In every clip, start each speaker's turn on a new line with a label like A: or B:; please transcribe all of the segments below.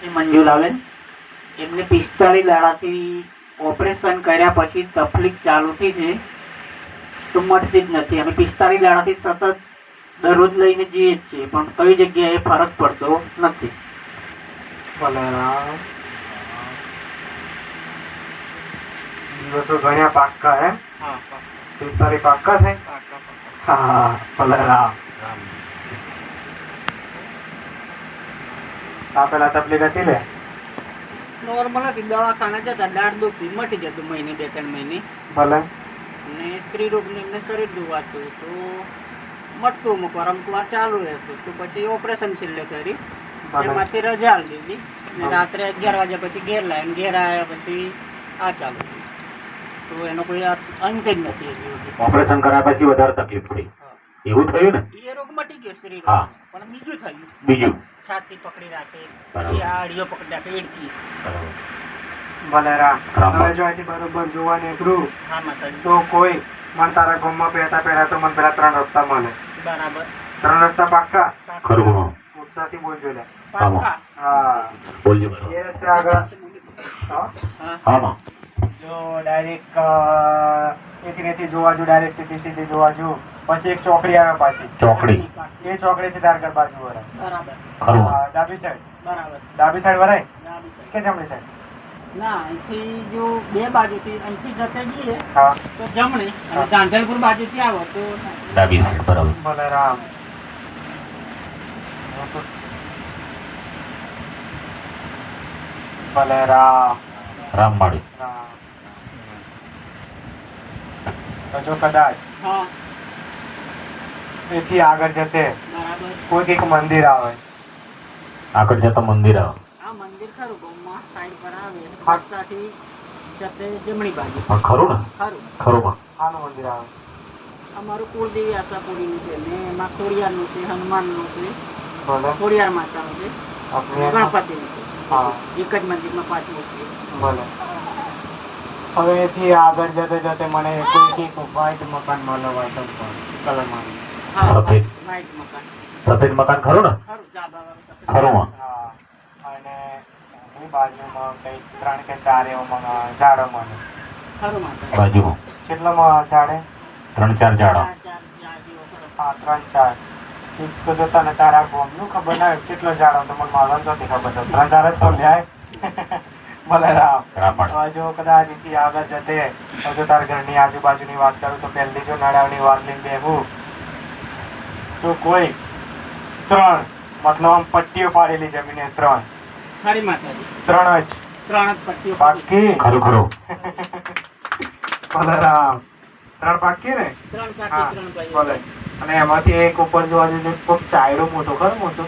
A: શ્રી મંજુલાબેન એમને પિસ્તાળીસ દાડાથી ઓપરેશન કર્યા પછી તકલીફ ચાલુ થઈ છે. તો મળતી જ નથી. અમે પિસ્તાળીસ દાડાથી સતત દરરોજ લઈને જઈએ જ છીએ પણ કઈ જગ્યાએ ફરક પડતો નથી.
B: દિવસો ગણ્યા પાક્કા હે? પિસ્તાળી પાક્કા. થાય? હા બલરામ આ પેલા? તકલીફ હતી લે
A: નોર્મલ હતી દવાખાના જતા દાળ દુખી મટી જતું મહિને બે ત્રણ મહિને.
B: ભલે.
A: ને સ્ત્રી રોગની એમને શરીર દુવાતું તો મટતું અમુક વાર અમુક વાર ચાલુ રહેતું તો પછી ઓપરેશન છેલ્લે કરી એમાંથી રજા લીધી ને રાત્રે અગિયાર વાગ્યા પછી ઘેર લાવીને ઘેર આવ્યા પછી આ ચાલુ. તો એનો કોઈ અંત જ નથી
C: ઓપરેશન કર્યા પછી વધારે તકલીફ પડી. એવું થયું ને?
A: એ રોગ મટી ગયો સ્ત્રી
C: હા.
A: રોગ પણ બીજું થયું.
C: બીજું?
A: છાતી પકડી રાખે
C: બરાબર.
A: પછી આ અડીઓ પકડી રાખે એડકી.
B: બલરામ
C: રામ.
B: હવે જો અહીંથી બરોબર જોવા નીકળું
A: હા માતાજી.
B: તો કોઈ મને તારા ગામમાં પહેતા પહેલા તો મને પેલા ત્રણ રસ્તા મળે.
A: બરાબર.
B: ત્રણ રસ્તા પાક્કા?
C: ખરું હા.
B: ઉત્સાહથી બોલજો લે
A: પાક્કા.
B: હા.
C: બોલજો બરાબર.
B: એ રસ્તે આગળ. હા?
A: હા.
C: હા માં
B: જો ડાયરેક્ટ એથી નથી જોવા જો ડાયરેક્ટ સીધી સીધી જોવા જો. પછી એક ચોકડી આવે પાછી.
C: ચોકડી.
B: એ ચોકડી થી તાર બાજુ વરાય
A: બરાબર.
B: ડાબી સાઈડ
A: બરાબર.
B: ડાબી સાઈડ વરાય કે જમણી સાઈડ
A: ના અહીંથી જો બે બાજુથી અહીંથી જતે જઈએ તો જમણી. અને ધાંધલપુર બાજુથી આવો તો
C: ડાબી સાઈડ બરાબર.
B: ભલે રામ.
C: રામવાડી
B: રામ. તો જો કદાચ.
A: હા.
B: એથી આગળ જતે કોઈક એક મંદિર આવે.
C: આગળ જતા મંદિર આવે.
A: આ મંદિર ખરું ગામમાં સાઈડ પર આવે
B: હા.
A: જતે જમણી બાજુ.
C: હા, ખરું ને?
A: ખરું.
C: ખરું માં
B: આનું મંદિર આવે.
A: અમારું કુળદેવી આશાપુરીનું છે ને એમાં ખોડિયારનું છે હનુમાનનું છે. ખોડિયાર માતાનું છે. ગણપતિનું છે.
B: હા.
A: એક જ મંદિરમાં પાંચ મૂર્તિ.
B: ભલે. હવે એથી આગળ જતે જતે મને કોઈ એક વ્હાઈટ મકાન મળે તો કલરમાં
C: સફેદ.
A: વ્હાઈટ મકાન.
C: સફેદ મકાન ખરું ને?
A: ખરું
B: અને એ બાજુમાં કંઈક ત્રણ કે ચાર એવો મને ઝાડો મળે.
A: બાજુ કેટલા
C: બાજુમાં?
B: કેટલામાં ઝાડે?
C: ત્રણ ચાર ઝાડો.
B: હા ત્રણ ચાર. ફિક્સ તો જતા ને તારા ગોમનું ખબર ના હોય કેટલો ઝાડો તો મને માલમ નથી ખબર. ત્રણ ચાર જ તો લ્યાય. ભલે રામ
C: રામવાડી
B: હવે જો કદાચ અહીંથી આગળ જતે જો તારા ઘરની આજુબાજુની વાત કરું તો પહેલી જો નડાવની વાત લઈને બેહું. તો કોઈ ત્રણ મતલબ આમ પટ્ટીઓ પાડેલી જમીને ત્રણ.
A: ખરી માતાજી.
B: ત્રણ જ.
A: ત્રણ જ પટ્ટીઓ
B: પાકી
C: ખરું ખરું.
B: બલરામ ત્રણ પાકી ને?
A: ત્રણ
B: હા
A: ત્રણ
B: અને એમાંથી એક ઉપર જોવા જઈએ ચાયડો મોટો ખરો મોટો?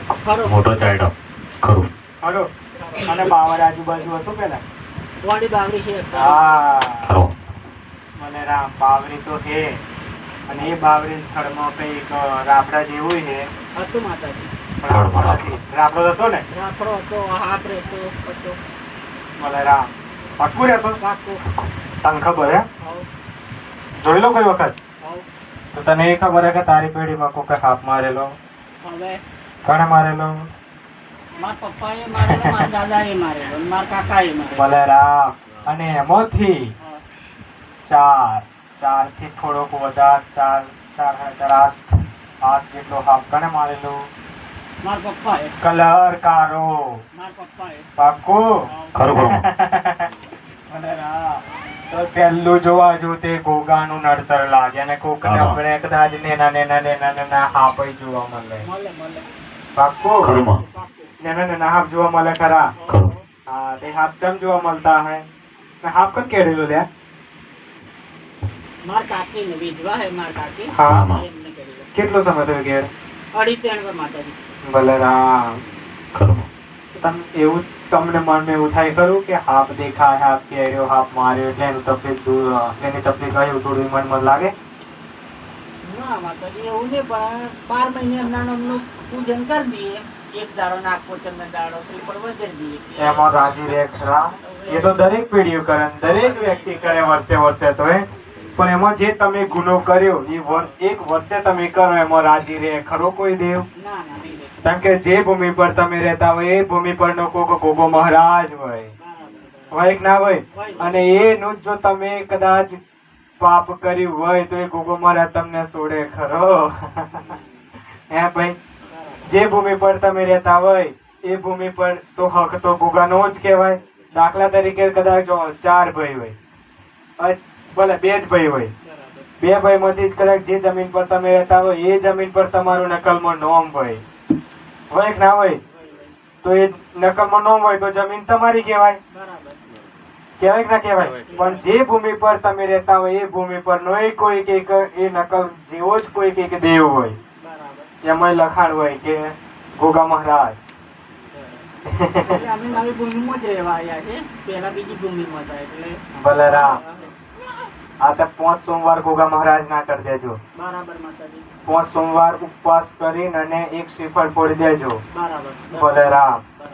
C: મોટો ચાયડો. ખરું.
B: ખરો. અને બાવર આજુબાજુ હતું પેલા?
A: વાડી બાવરી છે
B: હા. મને રામ બાવરી તો છે. અને એ બાવરી સ્થળમાં કંઈક રાફડા જેવું છે.
A: હતું માતાજી.
B: હતો ને?
A: રાખડો હતો હાથ રહેતો હતો.
B: મને રામ. પાકું રહેતો? તને ખબર હે? જોઈ લો કોઈ વખત. તો તને એ ખબર હે કે તારી પેઢીમાં કોઈ હાફ મારેલો? ઘણા મારેલો?
A: મારા પપ્પાએ મારેલો મારા દાદાએ મારેલો અને મારા કાકાએ મારેલો.
B: ભલે અને એમાંથી ચાર ચારથી થોડોક વધારે ચાર ચાર હજાર આઠ આઠ જેટલો હાફ કણે મારેલો?
A: મારા પપ્પાએ.
B: કલર કારો
A: મારા પપ્પાએ.
B: પાકું
C: ખરું
B: તો પહેલું જોવા જો તે ગોગાનું નડતર લાગે અને કોક ને આપણે કદાચ નેના નેના નેના નેના હાપય જોવા મળે.
A: મળે
C: ખરું માં
B: જોવા મળે ખરા.
C: ખરું.
B: હા તે હાપ ચમ જોવા મળતા હે? ને કન કેડેલો લ્યા
A: માર કાકી ને વિધવા હે માર કાકી.
B: હા.
C: હા.
B: કેટલો સમય થયો ઘેર?
A: અઢી ત્રણ વર માતાજી.
B: ભલે રામ.
C: ખરું. માં
B: તમ એવું તમને મનમાં એવું થાય ખરું કે હાફ દેખાય હાફ કેર્યો હાફ માર્યો એટલે એનું તકલીફ દૂર એની તકલીફ એવું થોડું મનમાં લાગે?
A: માતાજી એવું નહીં પણ બાર મહિને એમના નામનું પૂજન કરી દઈએ. એક દાડો નાગપોચન દાડો શ્રીફળ વધારી દઈએ.
B: એમાં રાજી રે ખરા એ તો દરેક પેઢીઓ કરે દરેક વ્યક્તિ કરે વર્ષે વર્ષે તો પણ એમાં જે તમે ગુનો કર્યો એ એક વર્ષે તમે કરો એમાં રાજી રે ખરો કોઈ દેવ?
A: ના ના.
B: કારણ કે જે ભૂમિ પર તમે રહેતા હોય એ ભૂમિ પરનો કોકો ગોગો મહારાજ હોય. હોય ના હોય? અને એનું જો તમે કદાચ પાપ કર્યું હોય તો એ ગોગો મારા તમને છોડે ખરો. હે ભાઈ, જે ભૂમિ પર તમે રહેતા હોય, એ ભૂમિ પર તો હક તો ગોગાનો જ કહેવાય. દાખલા તરીકે કદાચ ચાર ભાઈ હોય ભલે બે જ ભાઈ હોય, બે ભાઈમાંથી જ કદાચ જે જમીન પર તમે રહેતા હોય, એ જમીન પર તમારું નકલમાં નોમ હોય. હોય ના હોય? તો એ નકલમાં નોમ હોય તો જમીન તમારી કહેવાય. કહેવાય. ના કહેવાય. પણ જે ભૂમિ પર તમે રહેતા હોય એ ભૂમિ પર નો કોઈ કંઈક એ નકલ જેવો જ કોઈ કંઈક દેવ હોય. એમાં લખાણ હોય કે ગોગા મહારાજ. બલરામ. આ તો પાંચ સોમવાર ગોગા મહારાજ ના કરી દેજો પાંચ સોમવાર ઉપવાસ કરીને અને એક શ્રીફળ ફોડી દેજો. બલરામ.